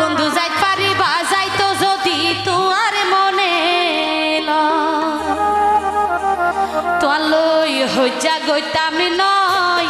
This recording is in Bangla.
বন্ধু যাই পারি বা যাই তো যদি তোমার মনে তোয়ালই হইজা গইতামি নয়